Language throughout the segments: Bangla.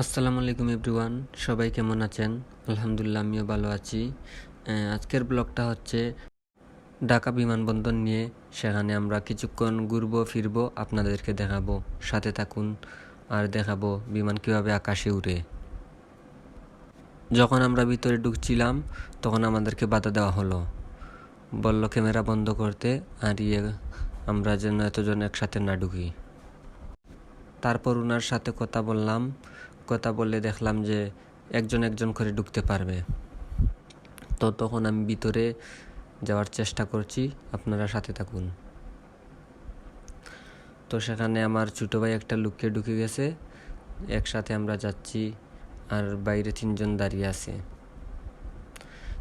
আসসালামু আলাইকুম এভরিওয়ান, সবাই কেমন আছেন? আলহামদুলিল্লাহ, আমিও ভালো আছি। আজকের ব্লগটা হচ্ছে ঢাকা বিমানবন্দর নিয়ে, সেখানে আমরা কিছুক্ষণ ঘুরবো, ফিরবো, আপনাদেরকে দেখাবো, সাথে থাকুন, আর দেখাবো বিমান কীভাবে আকাশে উড়ে। যখন আমরা ভিতরে ঢুকছিলাম, তখন আমাদেরকে বাধা দেওয়া হলো। বলল, ক্যামেরা বন্ধ করতে, আর ইয়ে আমরা যেন এতজন একসাথে না ঢুকি। তারপর ওনার সাথে কথা বললাম কথা বলে দেখলাম যে একজন একজন করে ঢুকতে পারবে। তো তখন আমি ভিতরে যাওয়ার চেষ্টা করছি, আপনারা সাথে থাকুন। তো সেখানে আমার ছোটো ভাই একটা লুককে ঢুকে গেছে, একসাথে আমরা যাচ্ছি আর বাইরে তিনজন দাঁড়িয়ে আছে।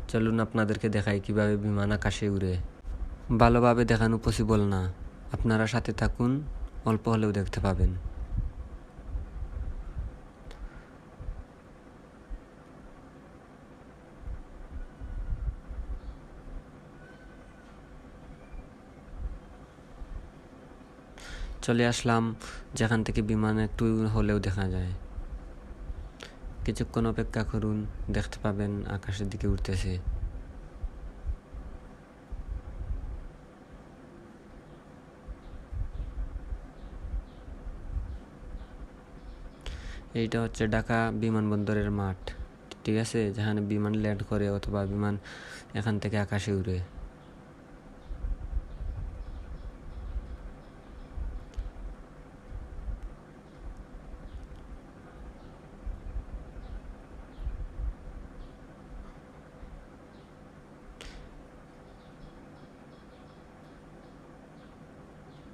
চলুন আপনাদেরকে দেখাই কীভাবে বিমান আকাশে উড়ে। ভালোভাবে দেখানো পসিবল না। আপনারা সাথে থাকুন, অল্প হলেও দেখতে পাবেন। চলে আসলাম, যেখান থেকে বিমান একটু হলেও দেখা যায়। কিছুক্ষণ অপেক্ষা করুন, দেখতে পাবেন আকাশের দিকে উঠতেছে। এইটা হচ্ছে ঢাকা বিমানবন্দরের মাঠ, ঠিক আছে? যেখানে বিমান ল্যান্ড করে অথবা বিমান এখান থেকে আকাশে উড়ে।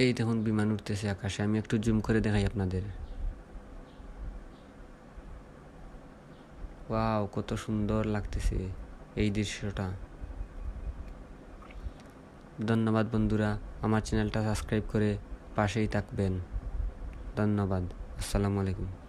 এই দেখুন, বিমান উঠতেছে আকাশে। আমি একটু জুম করে দেখাই আপনাদের। ওয়াও, কত সুন্দর লাগতেছে এই দৃশ্যটা। ধন্যবাদ বন্ধুরা, আমার চ্যানেলটা সাবস্ক্রাইব করে পাশেই থাকবেন। ধন্যবাদ, আসসালামু আলাইকুম।